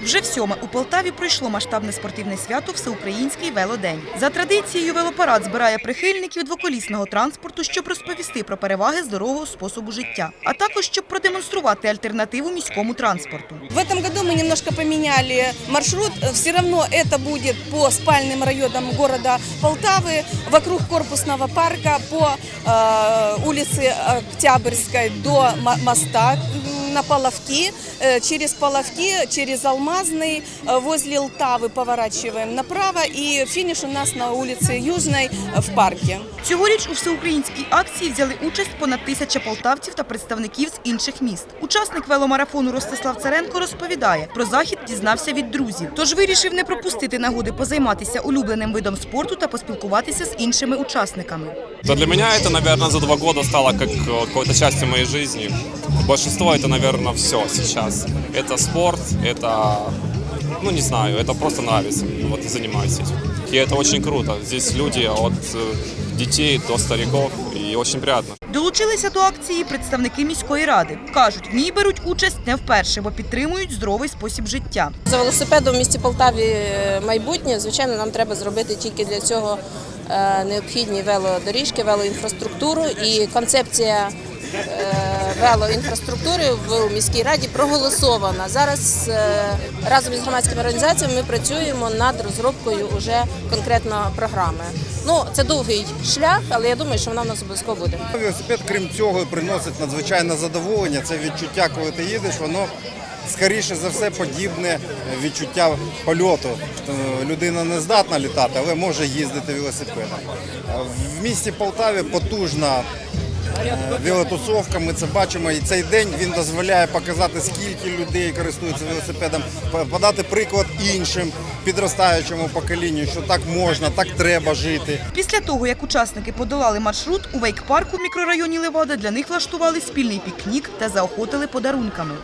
Вже всьоме у Полтаві пройшло масштабне спортивне свято Всеукраїнський велодень. За традицією велопарад збирає прихильників двоколісного транспорту, щоб розповісти про переваги здорового способу життя, а також щоб продемонструвати альтернативу міському транспорту. В этом году мы немножко поменяли маршрут. Все равно это будет по спальным районам города Полтавы, вокруг корпусного парка, по э, улице Октябрьской до мо- моста м, на Половки, э, через Половки, через Алмазный, э, возле Лтавы поворачиваем направо и финиш у нас на улице Южной э, в парке. Цьогоріч у всеукраїнській акції взяли участь понад тисяча полтавців та представників з інших міст. Учасник веломарафону Ростислав Царенко розповідає, про захід дізнався від друзів. Тож вирішив не пропустити нагоди позайматися улюбленим видом спорту та поспілкуватися з іншими учасниками. Да для меня это, наверное, за два года стало как э, какой-то частью моей жизни. Большинство это, наверное, все сейчас. Это спорт, это, ну не знаю, это просто нравится. Вот и занимаюсь этим. И это очень круто. Здесь люди от э, детей до стариков, и очень приятно. Долучилися до акції представники міської ради. Кажуть, в ній беруть участь не вперше, бо підтримують здоровий спосіб життя. За велосипедом в місті Полтаві е, майбутнє. Звичайно, нам треба зробити тільки для цього е, необхідні велодоріжки, велоінфраструктуру. І концепція е, велоінфраструктури в міській раді проголосована. Зараз е, разом із громадськими організаціями ми працюємо над розробкою уже конкретно програми. Ну, це довгий шлях, але я думаю, що вона в нас обов'язково буде. Велосипед, крім цього, приносить надзвичайне задоволення. Це відчуття, коли ти їдеш, воно скоріше за все подібне відчуття польоту. Е, Людина не здатна літати, але може їздити велосипедом. Е, В місті Полтаві потужна велотусовка. Ми це бачимо. І цей день він дозволяє показати, скільки людей користуються велосипедом, подати приклад іншим підростаючому поколінню, що так можна, так треба жити. Після того, як учасники подолали маршрут, у вейк-парку в мікрорайоні Левада для них влаштували спільний пікнік та заохотили подарунками.